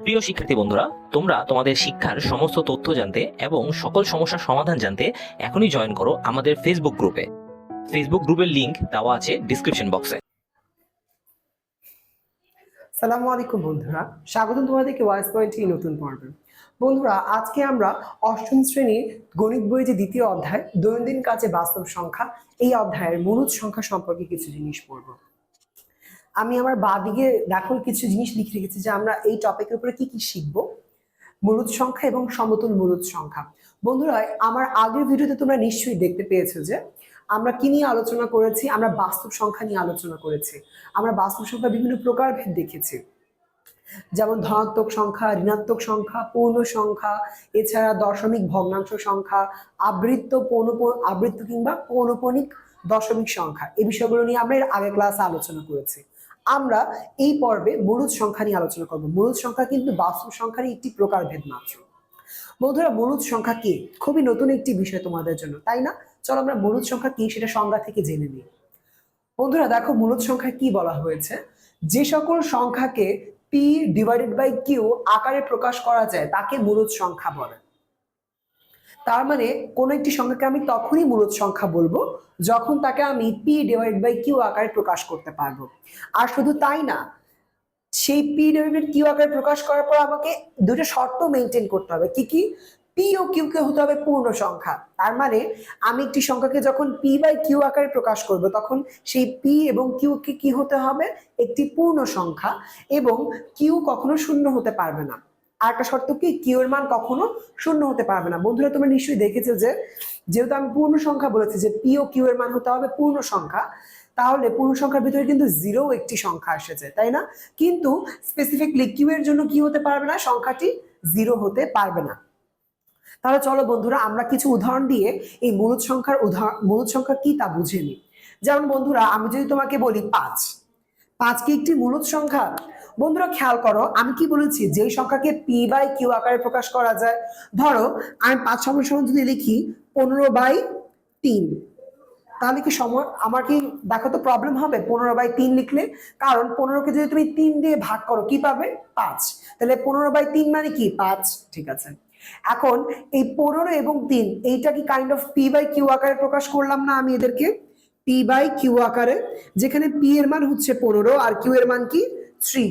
প্রিয় শিক্ষার্থী বন্ধুরা, তোমরা তোমাদের শিক্ষার সমস্ত তথ্য জানতে এবং সকল সমস্যার সমাধান জানতে এখনই জয়েন করো আমাদের ফেসবুক গ্রুপে ফেসবুক গ্রুপের লিংক দেওয়া আছে ডিসক্রিপশন বক্সে সালামু আলাইকুম বন্ধুরা, স্বাগতম তোমাদেরকে ওয়াইস পয়েন্টে নতুন পর্বে। বন্ধুরা, আজকে আমরা অষ্টম শ্রেণির গণিত বইয়ের যে দ্বিতীয় অধ্যায়, দৈনন্দিন কাজে বাস্তব সংখ্যা, এই অধ্যায়ের মূলত সংখ্যা সম্পর্কে কিছু জিনিস পড়ব। আমি আমার বা দিকে কিছু জিনিস লিখে রেখেছি যে আমরা এই টপিকের উপরে কি কি শিখব। মূলত সংখ্যা এবং সমতুল মূলত সংখ্যা। বন্ধুরা, আমার আগের ভিডিওতে তোমরা নিশ্চয়ই দেখতে পেয়েছ যে আমরা কি নিয়ে আলোচনা করেছি, আমরা বাস্তব সংখ্যা নিয়ে আলোচনা করেছি। আমরা বাস্তব সংখ্যা বিভিন্ন প্রকারভেদ দেখেছি। যেমন ধনাত্মক সংখ্যা, ঋণাত্মক সংখ্যা, পূর্ণ সংখ্যা, এছাড়া দশমিক ভগ্নাংশ সংখ্যা, আবৃত্ত পৌনপ আবৃত্ত কিংবা পৌনপনিক দশমিক সংখ্যা। এই বিষয়গুলো নিয়ে আমরা এর আগের ক্লাসে আলোচনা করেছি। আমরা এই পর্বে মরুদ সংখ্যা নিয়ে আলোচনা করব। মরুদ সংখ্যা কিন্তু বাস্তব সংখ্যারই একটি প্রকারভেদ মাত্র। বন্ধুরা, মরুদ সংখ্যা কি? খুবই নতুন একটি বিষয় তোমাদের জন্য, তাই না? চলো আমরা মরুদ সংখ্যা কি, সেটা সংজ্ঞা থেকে জেনে নিই। বন্ধুরা, দেখো মূলত সংখ্যা কি বলা হয়েছে? যে সকল সংখ্যাকে পি ডিভাইডেড বাই কিউ আকারে প্রকাশ করা যায়, তাকে মূলত সংখ্যা বলে। তার মানে কোন একটি সংখ্যাকে আমি তখনই মূলত সংখ্যা বলব যখন তাকে আমি পি ডিভাইড বাই কিউ আকারে প্রকাশ করতে পারব। আর শুধু তাই না, সেই পি ডিভাইডেড কিউ আকারে প্রকাশ করার পর আমাকে দুটো শর্ত মেনটেন করতে হবে। কি কি? পি ও কিউ কে হতে হবে পূর্ণ সংখ্যা। তার মানে আমি একটি সংখ্যাকে যখন পি বাই কিউ আকারে প্রকাশ করব, তখন সেই পি এবং কিউ কে কি হতে হবে? একটি পূর্ণ সংখ্যা এবং কিউ কখনো শূন্য হতে পারবে না। আর একটা শর্ত কি? কিউ এর মান কখনো শূন্য হতে পারবে না। বন্ধুরা, তোমরা নিশ্চয়ই দেখেছ যে, যেহেতু আমি পূর্ণ সংখ্যা বলেছি যে পি ও কিউ এর মান হতে হবে পূর্ণ সংখ্যা, তাহলে পূর্ণ সংখ্যার ভিতরে কিন্তু জিরো একটি সংখ্যা এসেছে, তাই না? কিন্তু স্পেসিফিকলি কিউ এর জন্য কি হতে পারবে না? সংখ্যাটি জিরো হতে পারবে না। তাহলে চলো বন্ধুরা, আমরা কিছু উদাহরণ দিয়ে এই মূলত সংখ্যার উদাহরণ মূলত সংখ্যা কি তা বুঝে নিই। যেমন বন্ধুরা, আমি যদি তোমাকে বলি পাঁচ পাঁচ কি একটি মূলত সংখ্যা? বন্ধুরা, খেয়াল করো, আমি কি বলেছি? যেই সংখ্যাকে পি বাই কিউ আকারে প্রকাশ করা যায়, ধরো, আমি পাঁচ সমান যদি লিখি, পনেরো বাই তিন। তাহলে কি সময়, আমার কি দেখো তো প্রবলেম হবে? পনেরো বাই তিন লিখলে, কারণ পনেরোকে যদি তুমি তিন দিয়ে ভাগ করো, কি পাবে? পাঁচ। তাহলে পনেরো বাই তিন মানে কি? পাঁচ। ঠিক আছে। এখন এই পনেরো এবং তিন, এইটা কি kind of P by Q আকারে প্রকাশ করলাম না আমি এদেরকে? পি বাই কিউ আকারে, যেখানে পি এর মান হচ্ছে পনেরো আর কিউ এর মান কি? থ্রি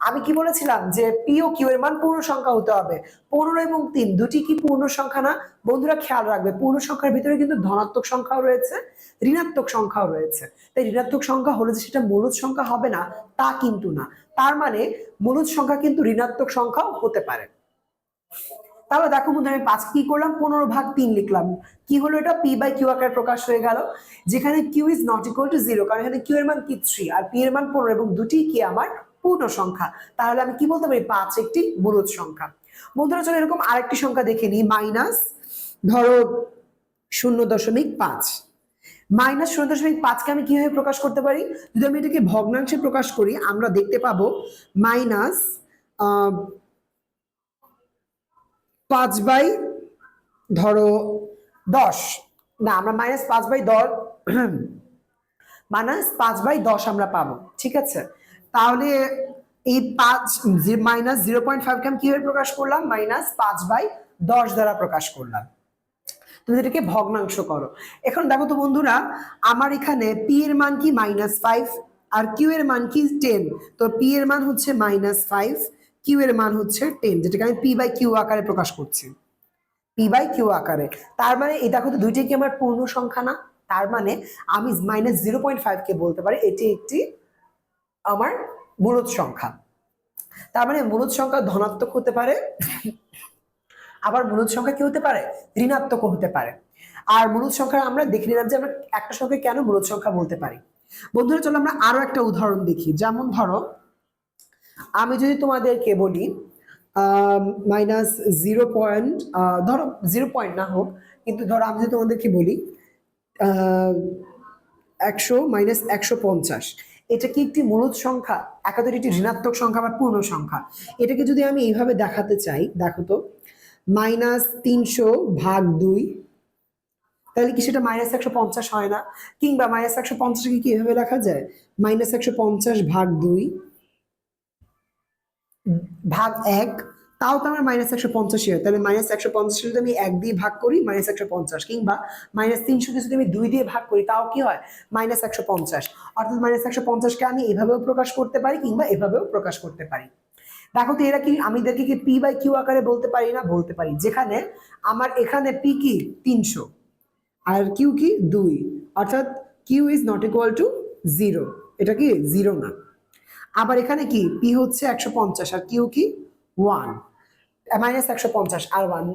আমি কি বলেছিলাম যে পি ও কিউ এর মান পূর্ণ সংখ্যা হতে হবে। পনেরো এবং তিন, দুটি কি পূর্ণ সংখ্যা না? বন্ধুরা, খেয়াল রাখবে, পূর্ণ সংখ্যার ভিতরে কিন্তু ধনাত্মক সংখ্যাও রয়েছে, ঋণাত্মক সংখ্যাও রয়েছে। তাই ঋণাত্মক সংখ্যা হলে যে সেটা মূলত সংখ্যা হবে না, তা কিন্তু না। তার মানে মূলত সংখ্যা কিন্তু ঋণাত্মক সংখ্যাও হতে পারে। তাহলে দেখো বন্ধু, আমি পাঁচ কি করলাম? পনেরো ভাগ তিন লিখলাম। কি হলো এটা? পি বাই কিউ আকার প্রকাশ হয়ে গেল, যেখানে Q is not equal to zero কারণ এখানে কিউ এর মান কি? থ্রি আর পি এর মান পনেরো, এবং দুটি কি আমার? পূর্ণ সংখ্যা। তাহলে আমি কি বলতে পারি? পাঁচ একটি মূলত সংখ্যা। বন্ধুরা, চলো এরকম আরেকটি সংখ্যা দেখে নিই। মাইনাস ধরো শূন্য দশমিক পাঁচ। মাইনাস শূন্য দশমিক পাঁচকে আমি কীভাবে প্রকাশ করতে পারি? যদি আমি এটাকে ভগ্নাংশে প্রকাশ করি, আমরা দেখতে পাবো মাইনাস পাঁচ বাই ধরো দশ। না, আমরা মাইনাস পাঁচ বাই দশ মাইনাস পাঁচ বাই দশ আমরা পাবো, ঠিক আছে? তাহলে এই পাঁচ মাইনাস জিরো পয়েন্ট ফাইভকে আমি কীভাবে প্রকাশ করলাম? মাইনাস পাঁচ বাই দশ দ্বারা প্রকাশ করলাম। তুমি এটাকে ভগ্নাংশ করো। এখন দেখো তো বন্ধুরা, আমার এখানে পি এর মান কি? মাইনাস ফাইভ আর কিউ এর মান কি? টেন তো পি এর মান হচ্ছে মাইনাস ফাইভ কিউ এর মান হচ্ছে টেন যেটাকে আমি পি বাই কিউ আকারে প্রকাশ করছি। পি বাই কিউ আকারে। তার মানে এই দেখো তো দুইটাই কি আমার পূর্ণ সংখ্যা না? তার মানে আমি মাইনাস জিরো পয়েন্ট ফাইভকে বলতে পারি, এটি একটি আমার মূলত সংখ্যা। তার মানে মূলত সংখ্যা ধনাত্মক হতে পারে, আবার মূলত সংখ্যা কি হতে পারে? ঋণাত্মক হতে পারে। আর মূলত সংখ্যা আমরা দেখে নিলাম যে আমরা একটা সংখ্যা কেন মূলত সংখ্যা বলতে পারি। বন্ধুরা, চলো আমরা আরও একটা উদাহরণ দেখি। যেমন ধরো আমি যদি তোমাদেরকে বলি মাইনাস জিরো পয়েন্ট ধরো জিরো পয়েন্ট না হোক, কিন্তু ধরো আমি যদি তোমাদেরকে বলি একশো মাইনাস একশো পঞ্চাশ, এটা কি একটি মূলত সংখ্যা? একাধারে একটি ঋণাত্মক সংখ্যা বা পূর্ণ সংখ্যা। এটাকে যদি আমি এইভাবে দেখাতে চাই, দেখো তো মাইনাস তিনশো ভাগ দুই, তাহলে কি সেটা মাইনাস একশো পঞ্চাশ হয় না? কিংবা মাইনাস একশো পঞ্চাশকে কি এভাবে লেখা যায়? মাইনাস একশো পঞ্চাশ ভাগ দুই ভাগ এক, তাও তো আমার মাইনাস একশো পঞ্চাশই হয় তাহলে মাইনাস একশো পঞ্চাশ যদি আমি এক দিয়ে ভাগ করি মাইনাস একশো পঞ্চাশ, কিংবা মাইনাস তিনশোকে যদি আমি দুই দিয়ে ভাগ করি, তাও কি হয়? মাইনাস একশো পঞ্চাশ। অর্থাৎ মাইনাস একশো পঞ্চাশকে আমি এভাবেও প্রকাশ করতে পারি, কিংবা এভাবেও প্রকাশ করতে পারি। দেখো তো এরা কি, আমি এদেরকে কি পি বাই কিউ আকারে বলতে পারি না? বলতে পারি। যেখানে আমার এখানে পি কি? তিনশো। আর কিউ কি? দুই। অর্থাৎ Q is not equal to zero এটা কি? জিরো না। আবার এখানে কি? পি হচ্ছে একশো পঞ্চাশ আর কিউ কি? ওয়ান মাইনাস একশো পঞ্চাশ আর ওয়ান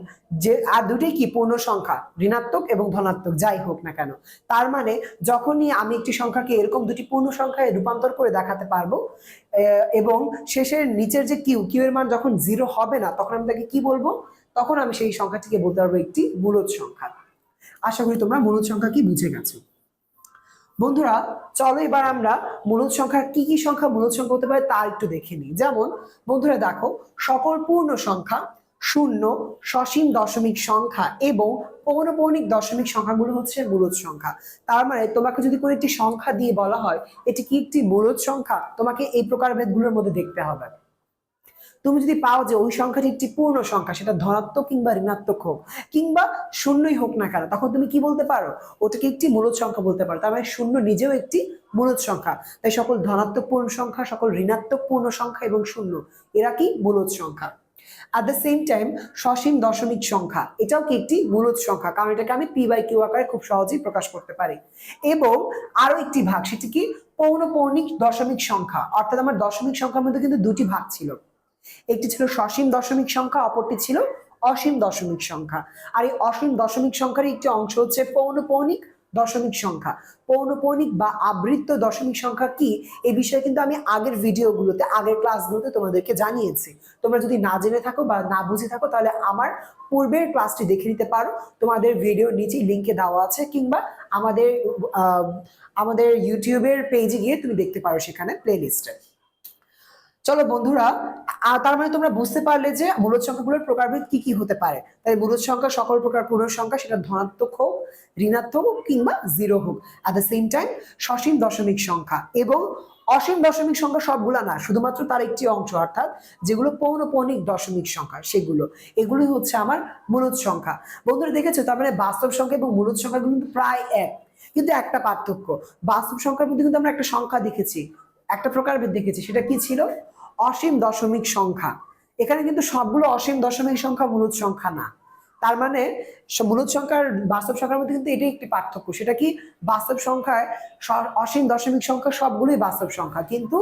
যে, আর দুটোই কি? পূর্ণ সংখ্যা। ঋণাত্মক এবং ধনাত্মক, যাই হোক না কেন। তার মানে যখনই আমি একটি সংখ্যাকে এরকম দুটি পূর্ণ সংখ্যায় রূপান্তর করে দেখাতে পারব এবং শেষের নিচের যে কিউ কিউ এর মান যখন জিরো হবে না, তখন আমি তাকে কি বলব? তখন আমি সেই সংখ্যাটিকে বলতে পারব একটি মূলদ সংখ্যা। আশা করি তোমরা মূলদ সংখ্যা কি বুঝে গেছো। বন্ধুরা, চলো এবার আমরা মূলদ সংখ্যা কি কি সংখ্যা মূলদ সংখ্যা হতে পারে তা একটু দেখে নিই। যেমন, বন্ধুরা দেখো, সকল পূর্ণ সংখ্যা শূন্য, সসীম দশমিক সংখ্যা এবং পৌনপৌনিক দশমিক সংখ্যাগুলো হচ্ছে মূলদ সংখ্যা। তার মানে তোমাকে যদি কোনো একটি সংখ্যা দিয়ে বলা হয়, এটি কি একটি মূলদ সংখ্যা? তোমাকে এই প্রকারভেদগুলোর মধ্যে দেখতে হবে। তুমি যদি পাও যে ওই সংখ্যাটি একটি পূর্ণ সংখ্যা, সেটা ধনাত্মক কিংবা ঋণাত্মক হোক, কিংবা শূন্যই হোক না কেন, তখন তুমি কি বলতে পারো? ওটাকে একটি মূলদ সংখ্যা বলতে পারো। তার মানে শূন্য নিজেও একটি মূলদ সংখ্যা। তাই সকল ধনাত্মক পূর্ণ সংখ্যা, সকল ঋণাত্মক পূর্ণ সংখ্যা এবং শূন্য, এরা কি? মূলদ সংখ্যা। অ্যাট দ্য সেম টাইম সসীম দশমিক সংখ্যা, এটাও কি একটি মূলদ সংখ্যা? কারণ এটাকে আমি পি বাই কিউ আকারে খুব সহজেই প্রকাশ করতে পারি। এবং আরও একটি ভাগ, সেটি কি? পৌনপৌনিক দশমিক সংখ্যা। অর্থাৎ আমার দশমিক সংখ্যার মধ্যে কিন্তু দুটি ভাগ ছিল। একটি ছিল সসীম দশমিক সংখ্যা, অপরটি ছিল অসীম দশমিক সংখ্যা। আর এই অসীম দশমিক সংখ্যার একটি অংশ হচ্ছে পৌনপৌনিক দশমিক সংখ্যা। পৌনপৌনিক বা আবৃত্ত দশমিক সংখ্যা কি? এই বিষয়ে কিন্তু আমি আগের ভিডিওগুলোতে, আগের ক্লাসগুলোতে তোমাদেরকে জানিয়েছি। তোমরা যদি না জেনে থাকো বা না বুঝে থাকো, তাহলে আমার পূর্বের ক্লাসটি দেখে নিতে পারো। তোমাদের ভিডিও নিচেই লিঙ্কে দেওয়া আছে, কিংবা আমাদের আমাদের ইউটিউবের পেজে গিয়ে তুমি দেখতে পারো সেখানে প্লে লিস্টে চলো বন্ধুরা তার মানে তোমরা বুঝতে পারলে যে মূলদ সংখ্যাগুলোর প্রকারভেদ কি কি হতে পারে। তাই মূলদ সংখ্যা সকল প্রকার পূর্ণ সংখ্যা সেটা ধনাত্মক হোক, ঋণাত্মক হোক কিংবা জিরো হোক। অ্যাট দ্য সেম টাইম সসীম দশমিক সংখ্যা এবং অসীম দশমিক সংখ্যা সবগুলা না, শুধুমাত্র তার একটি অংশ অর্থাৎ যেগুলো পৌনপৌনিক দশমিক সংখ্যা, সেগুলো। এগুলোই হচ্ছে আমার মূলদ সংখ্যা। বন্ধুরা দেখেছ, তার মানে বাস্তব সংখ্যা এবং মূলদ সংখ্যা কিন্তু প্রায় এক। কিন্তু একটা পার্থক্য, বাস্তব সংখ্যার মধ্যে কিন্তু আমরা একটা সংখ্যা দেখেছি। একটা প্রকারভেদ দেখেছি, সেটা কি ছিল? অসীম দশমিক সংখ্যা। এখানে কিন্তু সবগুলো অসীম দশমিক সংখ্যা মূলদ সংখ্যা না। তার মানে মূলদ সংখ্যার বাস্তব সংখ্যার মধ্যে কিন্তু এটাই একটি পার্থক্য। সেটা কি? বাস্তব সংখ্যায় অসীম দশমিক সংখ্যা সবগুলোই বাস্তব সংখ্যা। কিন্তু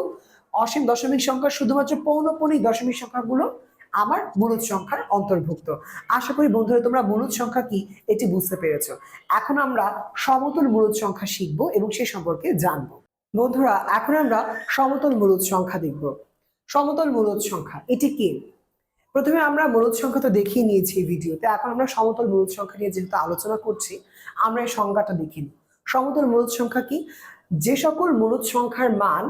অসীম দশমিক সংখ্যা শুধুমাত্র পৌনপৌনিক দশমিক সংখ্যাগুলো আমার মূলদ সংখ্যার অন্তর্ভুক্ত। আশা করি বন্ধুরা তোমরা মূলদ সংখ্যা কি এটি বুঝতে পেরেছ। এখন আমরা সমতল মূলদ সংখ্যা শিখব এবং সে সম্পর্কে জানব। বন্ধুরা, এখন আমরা সমতল মূলদ সংখ্যা দেখব। সমতল মূলদ সংখ্যা, এটি কি? প্রথমে আমরা মূলদ সংখ্যা তো দেখিয়ে নিয়েছি ভিডিওতে, এখন আমরা সমতল মূলদ সংখ্যা নিয়ে যেহেতু আলোচনা করছি, আমরা এই সংজ্ঞাটা দেখে সমতল মূলদ সংখ্যা কি? যে সকল মূলদ সংখ্যার মান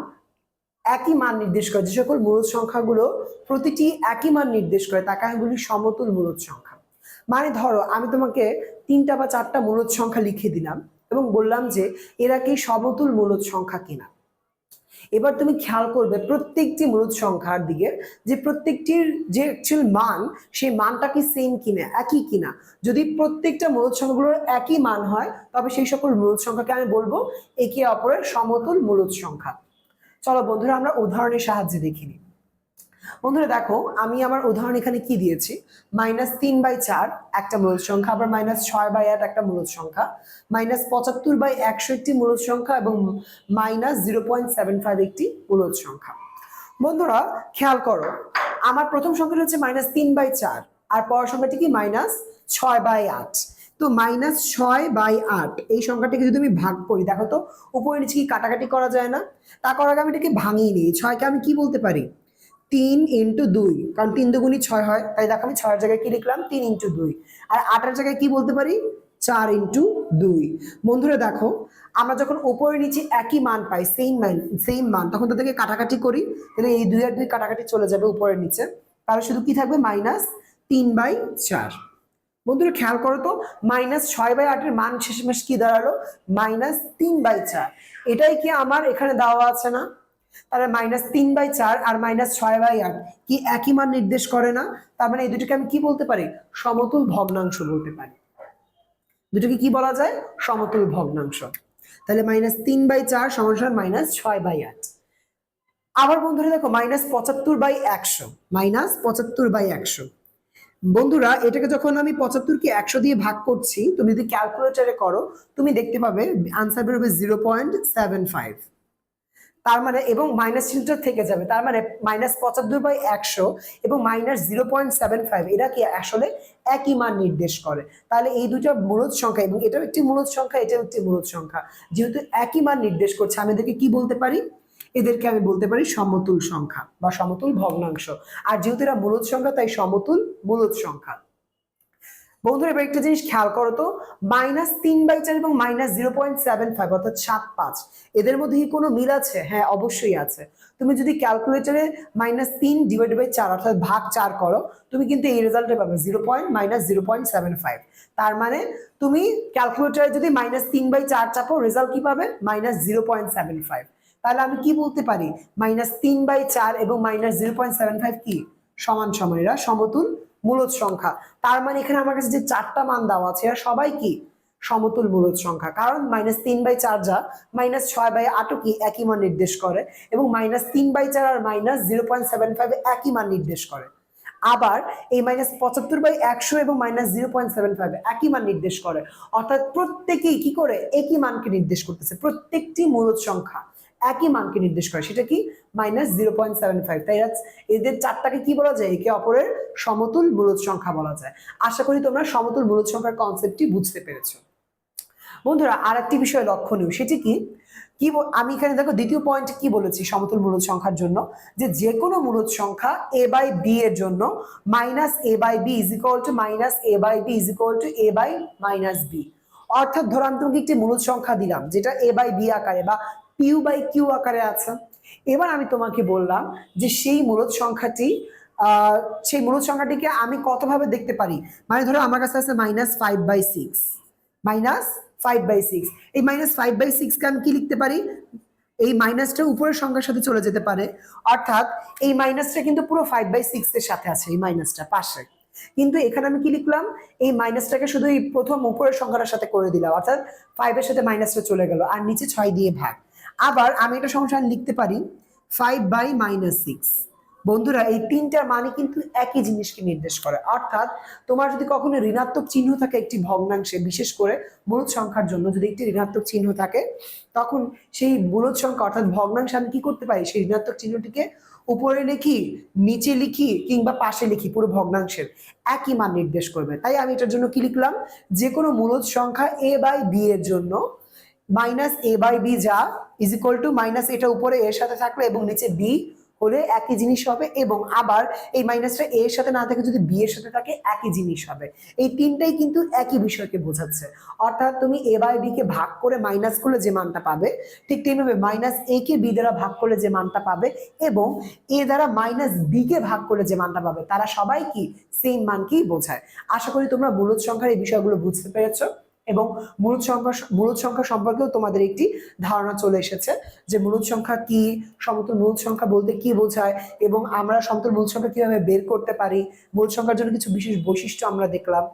একই মান নির্দেশ করে, যে সকল মূলদ সংখ্যাগুলো প্রতিটি একই মান নির্দেশ করে, তাকে আমি বলি সমতুল মূলদ সংখ্যা। মানে ধরো, আমি তোমাকে তিনটা বা চারটা মূলদ সংখ্যা লিখে দিলাম এবং বললাম যে, এরা কি সমতুল মূলদ সংখ্যা কিনা? এবার তুমি খেয়াল করবে প্রত্যেকটি মূলদ সংখ্যার দিকে যে প্রত্যেকটির যে অ্যাকচুয়াল মান, সেই মানটা কি সেম কিনা, একই কিনা? যদি প্রত্যেকটা মূলদ সংখ্যাগুলোর একই মান হয়, তবে সেই সকল মূলদ সংখ্যাকে আমি বলব একে অপরের সমতুল মূলদ সংখ্যা। চলো বন্ধুরা, আমরা উদাহরণের সাহায্যে দেখিনি বন্ধুরা দেখো, আমি আমার উদাহরণ এখানে কি দিয়েছি? মাইনাস তিন বাই চার, একটা মূলদ সংখ্যা, আবার মাইনাস ছয় বাই আট, একটা মূলদ সংখ্যা। মাইনাস পঁচাত্তর বাই একশো একটি মূলদ সংখ্যা এবং minus zero point seven five একটি মূলদ সংখ্যা। বন্ধুরা, খেয়াল করো, আমার প্রথম সংখ্যাটা হচ্ছে মাইনাস তিন বাই চার, আর পরের সংখ্যাটি কি? মাইনাস ছয় বাই আট। তো মাইনাস ছয় বাই আট, এই সংখ্যাটিকে যদি আমি ভাগ করি, দেখো তো, উপরে নিচে কি কাটাকাটি করা যায় না? তা করার আগে আমি এটাকে ভাঙিয়ে নিই। ছয়কে আমি কি বলতে পারি? তিন ইন্টু দুই। কারণ তিন দুগুণই ছয় হয়, তাই দেখো আমি ছয়ের জায়গায় কি লিখলাম? তিন ইন্টু দুই। আর আটের জায়গায় কি বলতে পারি? চার ইন্টু দুই। বন্ধুরা দেখো, আমরা যখন উপরে নিচে একই মান পাই সেম মান সেম মান, তখন তাদেরকে কাটাকাটি করি, তাহলে এই দুই আর দুই কাটাকাটি চলে যাবে উপরের নিচে। তাহলে শুধু কি থাকবে? মাইনাস তিন বাই চার। বন্ধুরা খেয়াল করো তো মাইনাস ছয় বাই আটের মান শেষমেশ কি দাঁড়াল? মাইনাস তিন বাই চার। এটাই কি আমার এখানে দেওয়া আছে না? তাহলে মাইনাস তিন বাই চার আর মাইনাস ছয় বাই আট, কি একই মান নির্দেশ করে না? তার মানে এই দুটোকে আমি কি বলতে পারি? সমতুল ভগ্নাংশ বলতে পারি। দুটোকে কি বলা যায়? সমতুল ভগ্নাংশ। তাহলে মাইনাস তিন বাই চার সমান মাইনাস ছয় বাই আট। আবার বন্ধুরা দেখো মাইনাস পঁচাত্তর বাই একশো মাইনাস পঁচাত্তর বাই একশো। বন্ধুরা, এটাকে যখন আমি পঁচাত্তরকে একশো দিয়ে ভাগ করছি, তুমি যদি ক্যালকুলেটারে করো, তুমি দেখতে পাবে আনসার বেরোবে জিরো পয়েন্ট সেভেন ফাইভ তার মানে এবং মাইনাস চিহ্নটা থেকে যাবে। তার মানে মাইনাস পঁচাত্তর বাই একশো এবং minus zero point seven five এরা কি আসলে একই মান নির্দেশ করে। তাহলে এই দুটো মূলত সংখ্যা এবং এটাও একটি মূলত সংখ্যা, এটাও একটি মূলত সংখ্যা। যেহেতু একই মান নির্দেশ করছে, আমি এদেরকে কি বলতে পারি? এদেরকে আমি বলতে পারি সমতুল সংখ্যা বা সমতুল ভগ্নাংশ। আর যেহেতু এরা মূলত সংখ্যা, তাই সমতুল মূলত সংখ্যা। বন্ধুরা এবার একটা জিনিস খেয়াল করো তো মাইনাস তিন বাই চার এবং minus zero point seven five অর্থাৎ সাত পাঁচ, এদের মধ্যে কি কোনো মিল আছে? হ্যাঁ অবশ্যই আছে। তুমি যদি ক্যালকুলেটারে মাইনাস তিন ডিভাইড বাই চার, অর্থাৎ ভাগ চার করো, তুমি কিন্তু এই রেজাল্টে পাবে zero point minus zero point seven five তার মানে তুমি ক্যালকুলেটারে যদি মাইনাস তিন বাই চার চাপো রেজাল্ট কি পাবে? Minus zero point seven five তাহলে আমি কি বলতে পারি? মাইনাস তিন বাই চার এবং minus zero point seven five কি? সমান সমান সমতুল মূলত সংখ্যা। তার মানে এখানে আমার কাছে যে চারটা মান দেওয়া আছে, এরা সবাই কি? সমতুল মূলত সংখ্যা। কারণ মাইনাস তিন বাই চার যা মাইনাস ছয় বাই আটও কি একই মান নির্দেশ করে এবং মাইনাস তিন বাই চার আর minus zero point seven five একই মান নির্দেশ করে। আবার এই মাইনাস পঁচাত্তর বাই একশো এবং minus zero point seven five একই মান নির্দেশ করে। অর্থাৎ প্রত্যেকেই কি করে? একই মানকে নির্দেশ করতেছে। প্রত্যেকটি মূলত সংখ্যা। একই মানকে নির্দেশ করে। সেটা কি? Minus zero point seven five তাই এদের চারটাকে কি বলা যায়? একে অপরের সমতুল মূলত সংখ্যা বলা যায়। আশা করি তোমরা সমতুল মূলত সংখ্যার কনসেপ্টটি বুঝতে পেরেছ। বন্ধুরা আর একটি বিষয় লক্ষণীয় সেটি কি? কি আমি এখানে দেখো দ্বিতীয় পয়েন্ট কি বলেছি সমতুল মূলত সংখ্যার জন্য? যে যে কোনো মূলত সংখ্যা এ বাই বি এর জন্য minus A by B is equal to minus A by B is equal to A by minus B অর্থাৎ ধরো আমি তোমাকে একটি মূলত সংখ্যা দিলাম, যেটা এ বাই বি আকারে বা পিউ বাই কিউ আকারে আছে। এবার আমি তোমাকে বললাম যে সেই মূলত সংখ্যাটি সেই মূলত সংখ্যাটিকে আমি কতভাবে দেখতে পারি? মানে ধরো আমার কাছে আছে minus five by six minus five by six এই মাইনাস ফাইভ বাই সিক্সকে আমি কি লিখতে পারি? এই মাইনাসটা উপরের সংখ্যার সাথে চলে যেতে পারে। অর্থাৎ এই মাইনাসটা কিন্তু পুরো ফাইভ বাই সিক্স এর সাথে আছে, এই মাইনাসটা পাশে। কিন্তু এখানে আমি কি লিখলাম? এই মাইনাসটাকে শুধু এই প্রথম উপরের সংখ্যাটার সাথে করে দিলাম। অর্থাৎ ফাইভের সাথে মাইনাসটা চলে গেল। আর নিচে ছয় দিয়ে ভাগ। আবার আমি এটা সমস্যা লিখতে পারি ফাইভ বাই মাইনাস সিক্স বন্ধুরা, এই তিনটার মানে কিন্তু একই জিনিসকে নির্দেশ করে। অর্থাৎ তোমার যদি কখনো ঋণাত্মক চিহ্ন থাকে একটি ভগ্নাংশে, বিশেষ করে মূলত সংখ্যার জন্য যদি একটি ঋণাত্মক চিহ্ন থাকে, তখন সেই মূলত সংখ্যা অর্থাৎ ভগ্নাংশে আমি কি করতে পারি? সেই ঋণাত্মক চিহ্নটিকে উপরে লিখি, নিচে লিখি, কিংবা পাশে লিখি, পুরো ভগ্নাংশের একই মান নির্দেশ করবে। তাই আমি এটার জন্য কি লিখলাম? যে কোনো মূলত সংখ্যা এ বাই বি এর জন্য মাইনাস এ বাই বি যা ইজ ইকুয়াল টু মাইনাস এটা উপরে এর সাথে থাকলে এবং নিচে বি হলে একই জিনিস হবে এবং আবার এই মাইনাসটা এর সাথে না থাকে যদি বি এর সাথে থাকে একই জিনিস হবে। এই তিনটাই কিন্তু একই বিষয়কে বোঝাচ্ছে। অর্থাৎ তুমি এ বাই বি কে ভাগ করে মাইনাস করলে যে মানটা পাবে, ঠিক তেমনিভাবে মাইনাস এ কে বি দ্বারা ভাগ করলে যে মানটা পাবে এবং এ দ্বারা মাইনাস বি কে ভাগ করলে যে মানটা পাবে, তারা সবাই কি সেম মানকেই বোঝায়। আশা করি তোমরা মূলত সংখ্যার এই বিষয়গুলো বুঝতে পেরেছ। এবং মূলত সংখ্যা মূলত সংখ্যা সম্পর্কেও তোমাদের একটি ধারণা চলে এসেছে যে মূলত সংখ্যা কি, সমতুল মূলত সংখ্যা বলতে কি বোঝায় এবং আমরা সমতুল মূলত সংখ্যা কীভাবে বের করতে পারি মূলত সংখ্যার জন্য কিছু বিশেষ বৈশিষ্ট্য আমরা দেখলাম।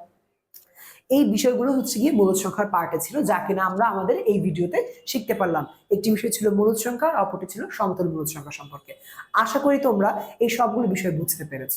এই বিষয়গুলো হচ্ছে গিয়ে মূলত সংখ্যার পার্টে ছিল, যা কিনা আমরা আমাদের এই ভিডিওতে শিখতে পারলাম। একটি বিষয় ছিল মূলত সংখ্যা, আর অপরটি ছিল সমতল মূলত সংখ্যা সম্পর্কে। আশা করি তোমরা এই সবগুলো বিষয় বুঝতে পেরেছ।